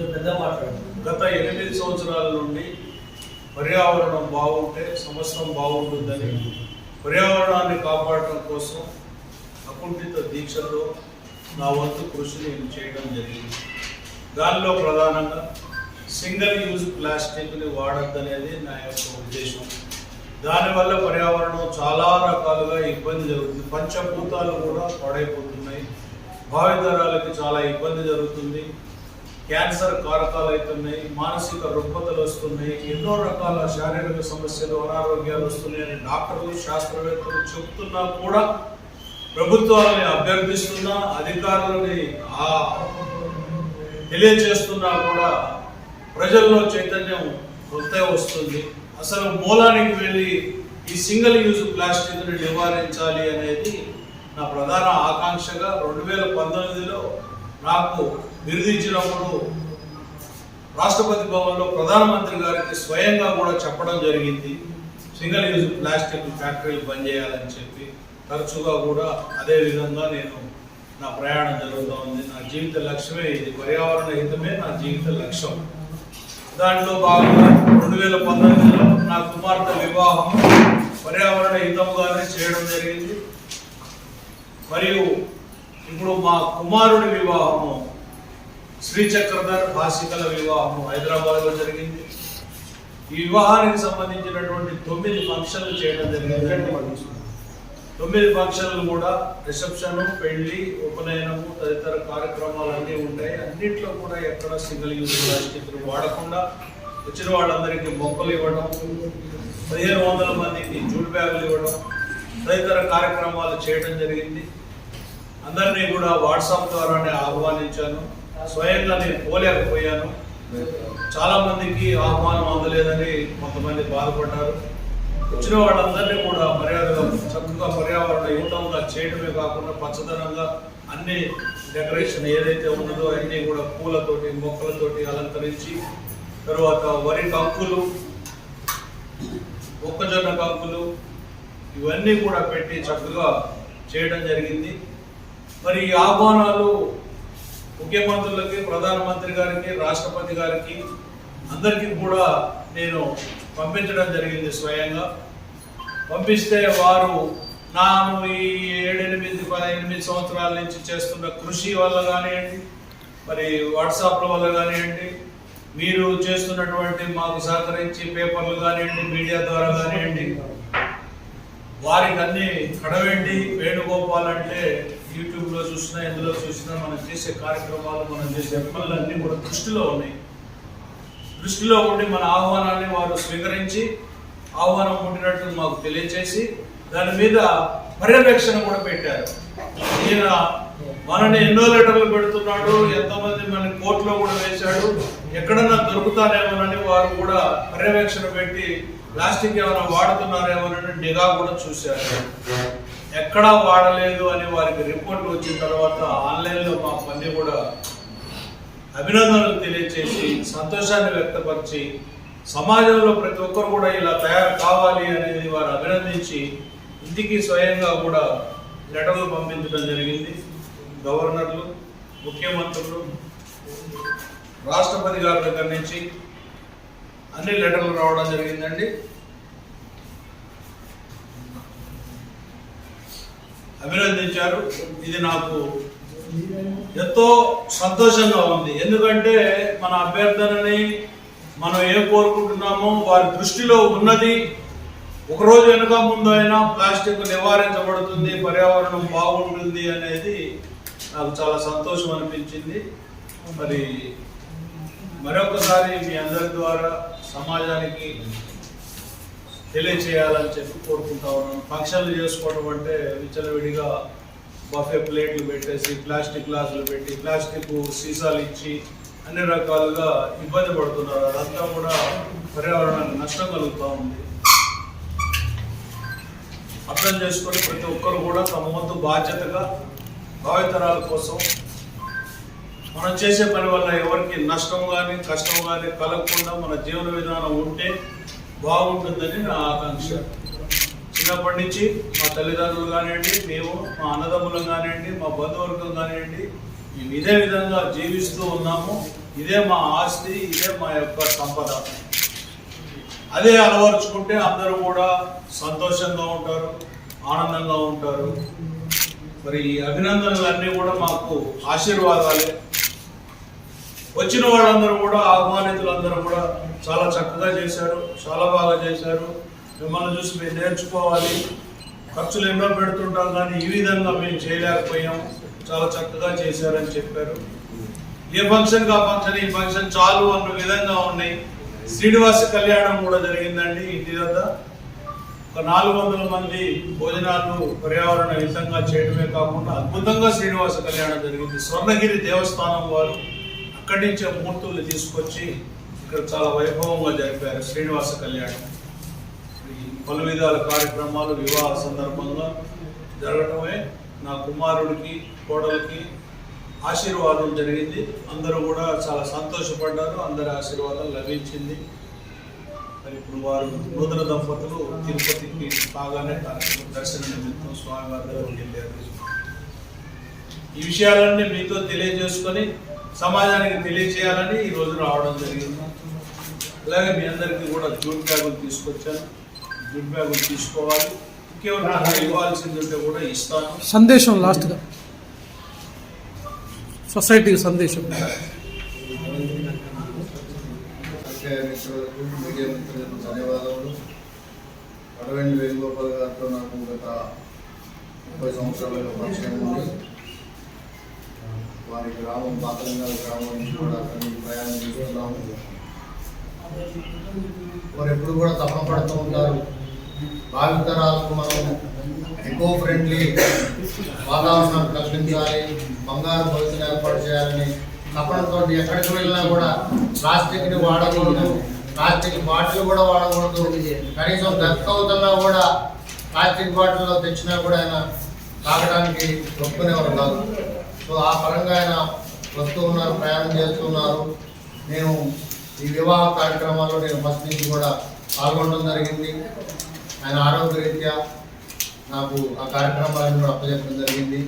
గత ఎనిమిది సంవత్సరాల నుండి పర్యావరణం బాగుంటే సంవత్సరం బాగుంటుందని పర్యావరణాన్ని కాపాడటం కోసం అకుంఠిత దీక్షలో నా వంతు కృషి నేను చేయడం జరిగింది. దానిలో ప్రధానంగా సింగిల్ యూజ్ ప్లాస్టిక్ని వాడద్దనేది నా యొక్క ఉద్దేశం. దానివల్ల పర్యావరణం చాలా రకాలుగా ఇబ్బంది జరుగుతుంది. పంచభూతాలు కూడా పాడైపోతున్నాయి. భావితరాలకి చాలా ఇబ్బంది జరుగుతుంది. క్యాన్సర్ కారకాలు అవుతున్నాయి మానసిక రుగ్మతలు వస్తున్నాయి ఎన్నో రకాల శారీరక సమస్యలు అనారోగ్యాలు వస్తున్నాయని డాక్టర్లు శాస్త్రవేత్తలు చెప్తున్నా కూడా ప్రభుత్వాలని అభ్యర్థిస్తున్నా అధికారులని తెలియజేస్తున్నా కూడా ప్రజల్లో చైతన్యం కొత్త వస్తుంది. అసలు మూలానికి వెళ్ళి ఈ సింగిల్ యూజ్ ప్లాస్టిక్ని నివారించాలి అనేది నా ప్రధాన ఆకాంక్షగా రెండు వేల పంతొమ్మిదిలో నాకు బిరుదిచ్చినప్పుడు రాష్ట్రపతి భవన్లో ప్రధానమంత్రి గారికి స్వయంగా కూడా చెప్పడం జరిగింది. సింగిల్ యూజ్ ప్లాస్టిక్ ఫ్యాక్టరీలు బంద్ చేయాలని చెప్పి. తరచుగా కూడా అదే విధంగా నేను నా ప్రయాణం జరుగుతూ ఉంది. నా జీవిత లక్ష్యమే ఇది. పర్యావరణ హితమే నా జీవిత లక్ష్యం. దాంట్లో భాగంగా రెండు వేల పంతొమ్మిదిలో నా కుమార్తె వివాహం పర్యావరణ హితంగానే చేయడం జరిగింది. మరియు ఇప్పుడు మా కుమారుడి వివాహము శ్రీచక్రధర్ భాషికల వివాహము హైదరాబాద్లో జరిగింది. ఈ వివాహానికి సంబంధించినటువంటి తొమ్మిది ఫంక్షన్లు చేయడం జరిగింది. తొమ్మిది ఫంక్షన్లు కూడా రిసెప్షన్ పెళ్ళి ఉపనయనము తదితర కార్యక్రమాలు అన్నీ ఉంటాయి. అన్నింటిలో కూడా ఎక్కడ సింగిల్ యూజ్ ప్లాస్టిక్ వాడకుండా వచ్చిన వాళ్ళందరికీ మొక్కలు ఇవ్వడం పదిహేను వందల మందికి జూట్ బ్యాగులు ఇవ్వడం తదితర కార్యక్రమాలు చేయడం జరిగింది. అందరినీ కూడా వాట్సాప్ ద్వారానే ఆహ్వానించాను. స్వయంగా నేను పోలేకపోయాను చాలామందికి ఆహ్వానం అందలేదని కొంతమంది బాధపడ్డారు. వచ్చిన వాళ్ళందరినీ కూడా మర్యాదగా చక్కగా పర్యావరణ యువతంగా చేయడమే కాకుండా పచ్చదనంగా అన్ని డెకరేషన్ ఏదైతే ఉన్నదో అన్నీ కూడా పూలతోటి మొక్కలతోటి అలంకరించి తర్వాత వరి కంకులు మొక్కజొన్న కంకులు ఇవన్నీ కూడా పెట్టి చక్కగా చేయడం జరిగింది. మరి ఈ ఆహ్వానాలు ముఖ్యమంత్రులకి ప్రధానమంత్రి గారికి రాష్ట్రపతి గారికి అందరికీ కూడా నేను పంపించడం జరిగింది స్వయంగా. పంపిస్తే వారు నాను ఈ ఏడెనిమిది ఎనిమిది సంవత్సరాల నుంచి చేస్తున్న కృషి వల్ల కానివ్వండి మరి వాట్సాప్ల వల్ల కానివ్వండి మీరు చేస్తున్నటువంటి మాకు సహకరించి పేపర్లు కానివ్వండి మీడియా ద్వారా కానివ్వండి వారికి అన్ని కడవెండి వేణుగోపాల్ అంటే యూట్యూబ్లో చూసినా ఎందులో చూసినా మనం చేసే కార్యక్రమాలు మనం చేసే పనులు అన్నీ కూడా దృష్టిలో ఉన్నాయి. దృష్టిలో ఉండి మన ఆహ్వానాన్ని వారు స్వీకరించి ఆహ్వానం ఉండినట్టు మాకు తెలియచేసి దాని మీద పర్యవేక్షణ కూడా పెట్టారు. ఈయన మనని ఎన్నో లెటర్లు పెడుతున్నాడు ఎంతమంది మన కోర్టులో కూడా వేశాడు ఎక్కడన్నా దొరుకుతానేమోనని వారు కూడా పర్యవేక్షణ పెట్టి ప్లాస్టిక్ ఏమైనా వాడుతున్నారేమోనని నిఘా కూడా చూశారు. ఎక్కడా వాడలేదు అని వారికి రిపోర్ట్ వచ్చిన తర్వాత ఆన్లైన్లో మా పని కూడా అభినందనలు తెలియచేసి సంతోషాన్ని వ్యక్తపరిచి సమాజంలో ప్రతి ఒక్కరు కూడా ఇలా తయారు కావాలి అనేది వారు అభినందించి ఇంటికి స్వయంగా కూడా లెటర్లు పంపించడం జరిగింది. గవర్నర్లు ముఖ్యమంత్రులు రాష్ట్రపతి గారి దగ్గర నుంచి అన్ని లెటర్లు రావడం జరిగిందండి. అభినందించారు. ఇది నాకు ఎంతో సంతోషంగా ఉంది. ఎందుకంటే మన అభ్యర్థనని మనం ఏం కోరుకుంటున్నామో వారి దృష్టిలో ఉన్నది. ఒకరోజు వెనుక ముందు అయినా ప్లాస్టిక్ నివారించబడుతుంది పర్యావరణం బాగుంటుంది అనేది నాకు చాలా సంతోషం అనిపించింది. మరి మరొకసారి మీ అందరి ద్వారా సమాజానికి తెలియచేయాలని చెప్పి కోరుకుంటా ఉన్నాను. ఫంక్షన్లు చేసుకోవడం అంటే విచ్చలవిడిగా బఫే ప్లేట్లు పెట్టేసి ప్లాస్టిక్ గ్లాసులు పెట్టి ప్లాస్టిక్ సీసాలు ఇచ్చి అన్ని రకాలుగా ఇబ్బంది పడుతున్నారు. అదంతా కూడా పర్యావరణానికి నష్టం కలుగుతూ ఉంది. అర్థం చేసుకొని ప్రతి ఒక్కరు కూడా తమ వంతు బాధ్యతగా భావితరాల కోసం మనం చేసే పని వల్ల ఎవరికి నష్టం కానీ కష్టం కానీ కలగకుండా మన జీవన విధానం ఉంటే బాగుంటుందని నా ఆకాంక్ష. చిన్నప్పటి నుంచి మా తల్లిదండ్రులు కానివ్వండి మేము మా అన్నదమ్ములం కానివ్వండి మా బంధువర్గం కానివ్వండి మేము ఇదే విధంగా జీవిస్తూ ఉన్నాము. ఇదే మా ఆస్తి ఇదే మా యొక్క సంపద. అదే అలవరుచుకుంటే అందరూ కూడా సంతోషంగా ఉంటారు ఆనందంగా ఉంటారు. మరి ఈ అభినందనలు అన్నీ కూడా మాకు ఆశీర్వాదాలే. వచ్చిన వాళ్ళందరూ కూడా ఆహ్వానితులందరూ కూడా చాలా చక్కగా చేశారు చాలా బాగా చేశారు. మిమ్మల్ని చూసి మేము నేర్చుకోవాలి. ఖర్చులు ఎన్నో పెడుతుంటాం కానీ ఈ విధంగా మేము చేయలేకపోయాం. చాలా చక్కగా చేశారని చెప్పారు. ఏ ఫంక్షన్ కా ఫంక్షన్? ఈ ఫంక్షన్ చాలు అన్న విధంగా ఉన్నాయి. శ్రీనివాస కళ్యాణం కూడా జరిగిందండి ఇంటి వద్ద. ఒక నాలుగు వందల మంది భోజనాలు పర్యావరణ హితంగా చేయడమే కాకుండా అద్భుతంగా శ్రీనివాస కళ్యాణం జరిగింది. స్వర్ణగిరి దేవస్థానం వారు అక్కడి నుంచే మూర్తుల్ని తీసుకొచ్చి ఇక్కడ చాలా వైభవంగా జరిపారు శ్రీనివాస కళ్యాణం. ఈ పలు విధాల కార్యక్రమాలు వివాహ సందర్భంగా జరగటమే నా కుమారుడికి కోడలికి ఆశీర్వాదం జరిగింది. అందరూ కూడా చాలా సంతోషపడ్డారు. అందరి ఆశీర్వాదం లభించింది. మరి ఇప్పుడు వారు నూతన దంపతులు తిరుపతికి బాగానే దర్శన నిమిత్తం స్వామివారి దగ్గరికి వెళ్ళారు ఈ విషయాలన్నీ మీతో తెలియజేసుకొని సమాజానికి తెలియజేయాలని ఈరోజు రావడం జరిగింది. అలాగే మీ అందరికీ కూడా జూట్ బ్యాగులు తీసుకొచ్చాను. జూట్ బ్యాగులు తీసుకోవాలి. ఇంకేమైనా ఇవ్వాల్సింది ఉంటే కూడా ఇస్తాను. సందేశం లాస్ట్గా సొసైటీకి సందేశం. మీడియా మిత్రులకు ధన్యవాదములు. అడవండి వేణుగోపాల్ గారితో నాకు గత ముప్పై సంవత్సరాలుగా పరిచయం ఉంది. వారి గ్రామం పాతలింగాల గ్రామం నుంచి కూడా అక్కడికి ప్రయాణం చేస్తున్నాము. వారు ఎప్పుడు కూడా తపన పడుతూ ఉంటారు. భావితరాలకు మనం ఎకో ఫ్రెండ్లీ వాతావరణం కల్పించాలి బంగారు భవిష్యత్తు ఏర్పాటు చేయాలని తపనతో ఎక్కడికి వెళ్ళినా కూడా ప్లాస్టిక్ని వాడకూడదు. ప్లాస్టిక్ బాటిల్ కూడా వాడకూడదు. కనీసం దక్కవుతున్నా కూడా ప్లాస్టిక్ బాటిల్లో తెచ్చినా కూడా ఆయన తాగడానికి ఒప్పుకునేవారు కాదు. సో ఆ పరంగా ఆయన వస్తూ ఉన్నారు ప్రయాణం చేస్తున్నారు మేము ఈ వివాహ కార్యక్రమాల్లో నేను ఫస్ట్ నుంచి కూడా పాల్గొనడం జరిగింది. ఆయన ఆరోగ్యరీత్యా నాకు ఆ కార్యక్రమాలను కూడా అప్పచెప్పడం జరిగింది.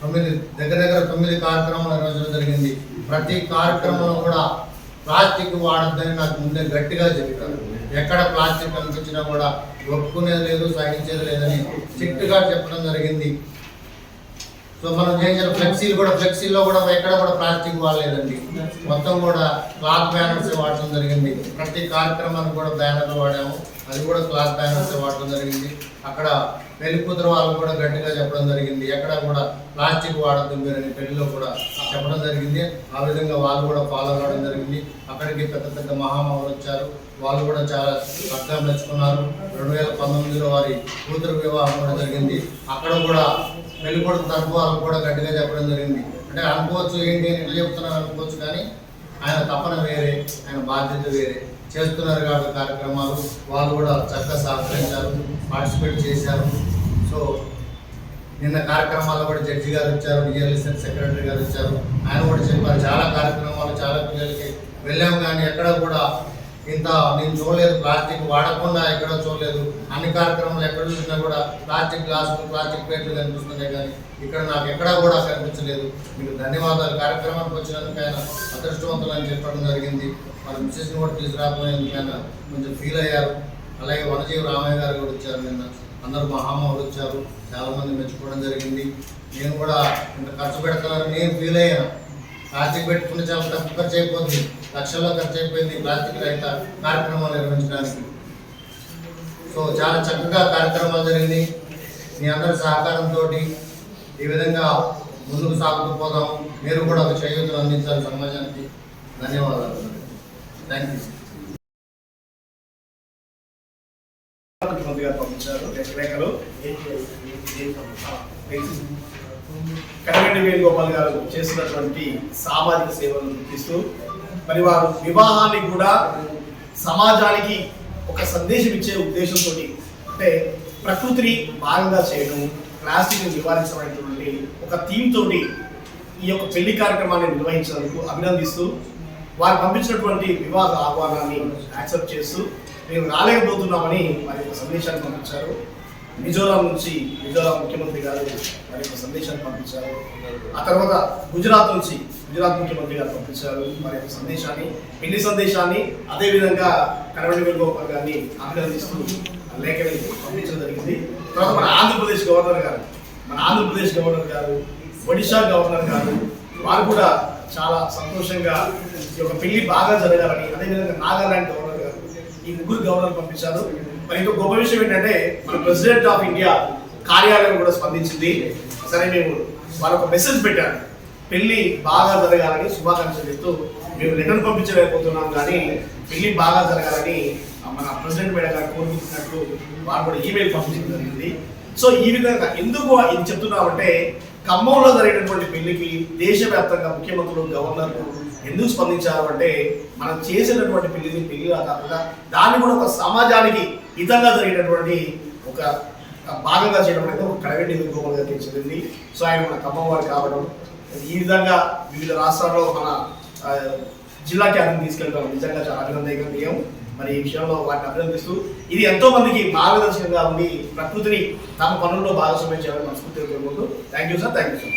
తొమ్మిది దగ్గర దగ్గర తొమ్మిది కార్యక్రమాలు నిర్వహించడం జరిగింది. ప్రతి కార్యక్రమంలో కూడా ప్లాస్టిక్ వాడొద్దని నాకు ముందే గట్టిగా చెప్పారు. ఎక్కడ ప్లాస్టిక్ కనిపించినా కూడా ఒప్పుకునేది లేదు సహించేది లేదని స్ట్రిక్ట్గా చెప్పడం జరిగింది. సో మనం చేసిన ఫ్లెక్సీలు కూడా ఫ్లెక్సీల్లో కూడా ఎక్కడ కూడా ప్లాస్టిక్ వాడలేదండి. మొత్తం కూడా క్లాత్ బ్యానర్స్ వాడటం జరిగింది. ప్రతి కార్యక్రమానికి కూడా బ్యానర్లు వాడాము. అది కూడా క్లాత్ బ్యానర్స్ వాడటం జరిగింది. అక్కడ పెళ్ళి కూతురు వాళ్ళు కూడా గట్టిగా చెప్పడం జరిగింది. ఎక్కడ కూడా ప్లాస్టిక్ వాడద్దు మీరని పెళ్ళిలో కూడా చెప్పడం జరిగింది. ఆ విధంగా వాళ్ళు కూడా ఫాలో అవ్వడం జరిగింది. అక్కడికి పెద్ద పెద్ద మహామహులు వచ్చారు. వాళ్ళు కూడా చాలా చక్కగా మెచ్చుకున్నారు. రెండు వేల పంతొమ్మిదిలో వారి కూతురు వివాహం కూడా జరిగింది. అక్కడ కూడా పెళ్ళి కొడుకు తరపు వాళ్ళు కూడా గట్టిగా చెప్పడం జరిగింది. అంటే అనుకోవచ్చు ఏంటి అని ఎట్లా చెప్తున్నారు అనుకోవచ్చు కానీ ఆయన తపన వేరే ఆయన బాధ్యత వేరే. చేస్తున్నారు కాబట్టి కార్యక్రమాలు వాళ్ళు కూడా చక్కగా సహకరించారు పార్టిసిపేట్ చేశారు. సో నిన్న కార్యక్రమాల్లో కూడా జడ్జి గారు వచ్చారు డిఎల్ఎస్ఎన్ సెక్రటరీ గారు వచ్చారు. ఆయన కూడా చెప్పారు చాలా కార్యక్రమాలు చాలా పిల్లలకి వెళ్ళాము కానీ ఎక్కడ కూడా ఇంత నేను చూడలేదు ప్లాస్టిక్ వాడకుండా ఎక్కడో చూడలేదు. అన్ని కార్యక్రమాలు ఎక్కడ చూసినా కూడా ప్లాస్టిక్ గ్లాసులు ప్లాస్టిక్ ప్లేట్లు కనిపిస్తున్నాయి కానీ ఇక్కడ నాకు ఎక్కడా కూడా కనిపించలేదు మీకు ధన్యవాదాలు. కార్యక్రమానికి వచ్చినందుకు ఆయన అదృష్టవంతులు అని చెప్పడం జరిగింది. మన మిస్సెస్ని కూడా తీసుకురాకపోయినందుకు ఆయన కొంచెం ఫీల్ అయ్యారు. అలాగే వనజీవి రామయ్య గారు కూడా వచ్చారు నిన్న. అందరూ మహామహులు వచ్చారు. చాలామంది మెచ్చుకోవడం జరిగింది. నేను కూడా ఇంత ఖర్చు పెడతానని నేను ఫీల్ అయ్యాను. ప్లాస్టిక్ పెట్టుకుంటే చాలా తక్కువ ఖర్చు అయిపోతుంది లక్షల్లో ఖర్చు అయిపోయింది ప్లాస్టిక్ రహిత కార్యక్రమాలు నిర్వహించడానికి. సో చాలా చక్కగా కార్యక్రమాలు జరిగింది మీ అందరి సహకారంతో ఈ విధంగా ముందుకు సాగుతూ పోదాం. మీరు కూడా ఒక చేయూతను అందించాలి సమాజానికి. ధన్యవాదాలు. థ్యాంక్ యూ పంపించారు. కనగండి వేణుగోపాల్ గారు చేస్తున్నటువంటి సామాజిక సేవలను గుర్తిస్తూ మరి వారు వివాహాన్ని కూడా సమాజానికి ఒక సందేశం ఇచ్చే ఉద్దేశంతో అంటే ప్రకృతిని భాగంగా చేయడం ప్లాస్టిక్ నివారించబడినటువంటి ఒక థీమ్ తోటి ఈ యొక్క పెళ్ళి కార్యక్రమాన్ని నిర్వహించినందుకు అభినందిస్తూ వారు పంపించినటువంటి వివాహ ఆహ్వానాన్ని యాక్సెప్ట్ చేస్తూ మేము రాలేకపోతున్నామని వారి యొక్క సందేశాన్ని పంపించారు. మిజోరాం నుంచి మిజోరాం ముఖ్యమంత్రి గారు మరి ఒక సందేశాన్ని పంపించారు. ఆ తర్వాత గుజరాత్ నుంచి గుజరాత్ ముఖ్యమంత్రి గారు పంపించారు. మరి ఒక సందేశాన్ని పెళ్ళి సందేశాన్ని అదేవిధంగా కరవడి వేణుగోపాల్ గారిని అభినందిస్తూ లేఖని పంపించడం జరిగింది. తర్వాత మన ఆంధ్రప్రదేశ్ గవర్నర్ గారు మన ఆంధ్రప్రదేశ్ గవర్నర్ గారు ఒడిశా గవర్నర్ గారు వారు కూడా చాలా సంతోషంగా ఈ యొక్క పెళ్ళి బాగా జరగాలని అదేవిధంగా నాగాలాండ్ గవర్నర్ గారు ఈ ముగ్గురు గవర్నర్ పంపించారు. మరి ఇంకో గొప్ప విషయం ఏంటంటే మన ప్రెసిడెంట్ ఆఫ్ ఇండియా కార్యాలయం కూడా స్పందించింది. సరే మేము వాళ్ళొక మెసేజ్ పెట్టారు పెళ్ళి బాగా జరగాలని శుభాకాంక్షలు చెప్తూ మేము లెటర్ పంపించలేకపోతున్నాం కానీ పెళ్ళి బాగా జరగాలని మన ప్రెసిడెంట్ మేడం గారు కోరుకుంటున్నట్లు వారు కూడా ఈమెయిల్ పంపించడం జరిగింది. సో ఈ విధంగా ఎందుకు ఇది చెప్తున్నామంటే ఖమ్మంలో జరిగినటువంటి పెళ్ళికి దేశవ్యాప్తంగా ముఖ్యమంత్రులు గవర్నర్లు ఎందుకు స్పందించారు అంటే మనం చేసినటువంటి పెళ్ళిని పెళ్ళిగా కాకుండా దాన్ని కూడా ఒక సమాజానికి హితంగా జరిగినటువంటి ఒక భాగంగా చేయడం అనేది ఒక కడవెండి గోపాల్ గారికి చెందింది సో ఆయన మన ఖమ్మం వారు కావడం ఈ విధంగా వివిధ రాష్ట్రాల్లో మన జిల్లాకి జిల్లా తీసుకెళ్తాం తీసుకెళ్ళడం నిజంగా చాలా అభినందనీయం. మరి ఈ విషయంలో వాటిని అభినందిస్తూ ఇది ఎంతో మందికి మార్గదర్శకంగా ఉండి ప్రకృతిని తమ పనుల్లో భాగస్వామ్యం చేయాలని మనస్ఫూర్తిగా కోరుకుంటూ thank you sir thank you sir.